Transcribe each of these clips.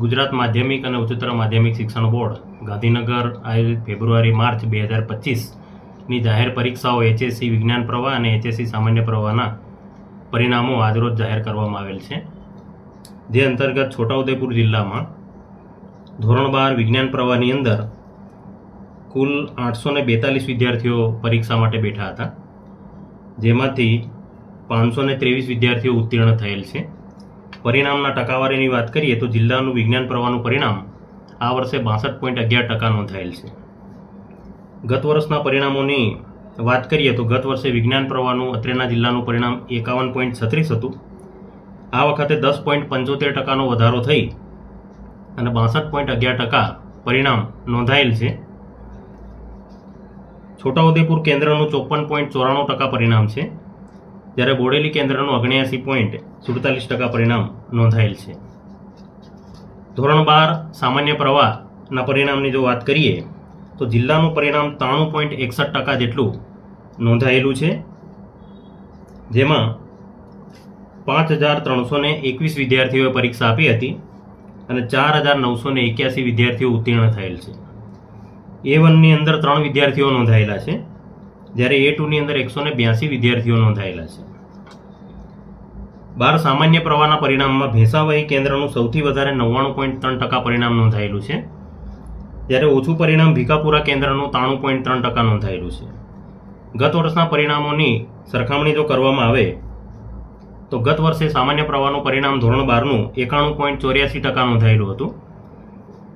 ગુજરાત માધ્યમિક અને ઉચ્ચતર માધ્યમિક શિક્ષણ બોર્ડ, ગાંધીનગર આયોજિત ફેબ્રુઆરી, માર્ચ બે હજાર પચીસની જાહેર પરીક્ષાઓ એચએસસી વિજ્ઞાન પ્રવાહ અને એચએસસી સામાન્ય પ્રવાહના પરિણામો આજરોજ જાહેર કરવામાં આવેલ છે. જે અંતર્ગત છોટાઉદેપુર જિલ્લામાં ધોરણ બાર વિજ્ઞાન પ્રવાહની અંદર કુલ આઠસો ને બેતાલીસ વિદ્યાર્થીઓ પરીક્ષા માટે બેઠા હતા, જેમાંથી પાંચસો ત્રેવીસ વિદ્યાર્થીઓ ઉત્તીર્ણ થયેલ છે. પરિણામના ટકાવારીની વાત કરીએ તો જિલ્લાનું વિજ્ઞાન પ્રવાહનું પરિણામ આ વર્ષે બાસઠ પોઈન્ટ અગિયાર ટકા નોંધાયેલ છે. ગત વર્ષના પરિણામોની વાત કરીએ તો ગત વર્ષે વિજ્ઞાન પ્રવાહનું અત્રેના જિલ્લાનું પરિણામ એકાવન પોઈન્ટ છત્રીસ હતું. આ વખતે દસ પોઈન્ટ પંચોતેર ટકાનો વધારો થઈ અને બાસઠ પોઈન્ટ અગિયાર ટકા પરિણામ નોંધાયેલ છે. છોટાઉદેપુર કેન્દ્રનું ચોપન પોઈન્ટ ચોરાણું ટકા પરિણામ છે. જ્યારે બોડેલી કેન્દ્રનું ઓગણ્યાસી પોઈન્ટ સુડતાલીસ ટકા પરિણામ નોંધાયેલ છે. ધોરણ બાર, સામાન્ય પ્રવાહના પરિણામની જો વાત કરીએ, તો જિલ્લાનું પરિણામ ત્રાણું પોઈન્ટ એકસઠ ટકા જેટલું નોંધાયેલું છે. જેમાં પાંચ હજાર ત્રણસો ને એકવીસ વિદ્યાર્થીઓએ પરીક્ષા આપી હતી અને ચાર હજાર નવસો એક્યાસી વિદ્યાર્થીઓ ઉત્તીર્ણ થયેલ છે. એ વનની અંદર ત્રણ વિદ્યાર્થીઓ નોંધાયેલા છે. જ્યારે એ ટુની અંદર એકસો ને બ્યાસી વિદ્યાર્થીઓ નોંધાયેલા છે. બાર સામાન્ય પ્રવાહના પરિણામમાં ભેંસાવાહી કેન્દ્રનું સૌથી વધારે નવ્વાણું પોઈન્ટ ત્રણ ટકા પરિણામ નોંધાયેલું છે. જ્યારે ઓછું પરિણામ ભીકાપુરા કેન્દ્રનું ત્રાણું પોઈન્ટ ત્રણ ટકા નોંધાયેલું છે. ગત વર્ષના પરિણામોની સરખામણી જો કરવામાં આવે, તો ગત વર્ષે સામાન્ય પ્રવાહનું પરિણામ ધોરણ બારનું એકાણું પોઈન્ટ ચોર્યાસી ટકા નોંધાયેલું હતું.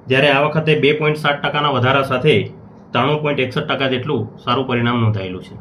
જ્યારે આ વખતે બે પોઈન્ટ સાત ટકાના વધારા સાથે ત્રાણું પોઈન્ટ એકસઠ ટકા જેટલું સારું પરિણામ નોંધાયેલું છે.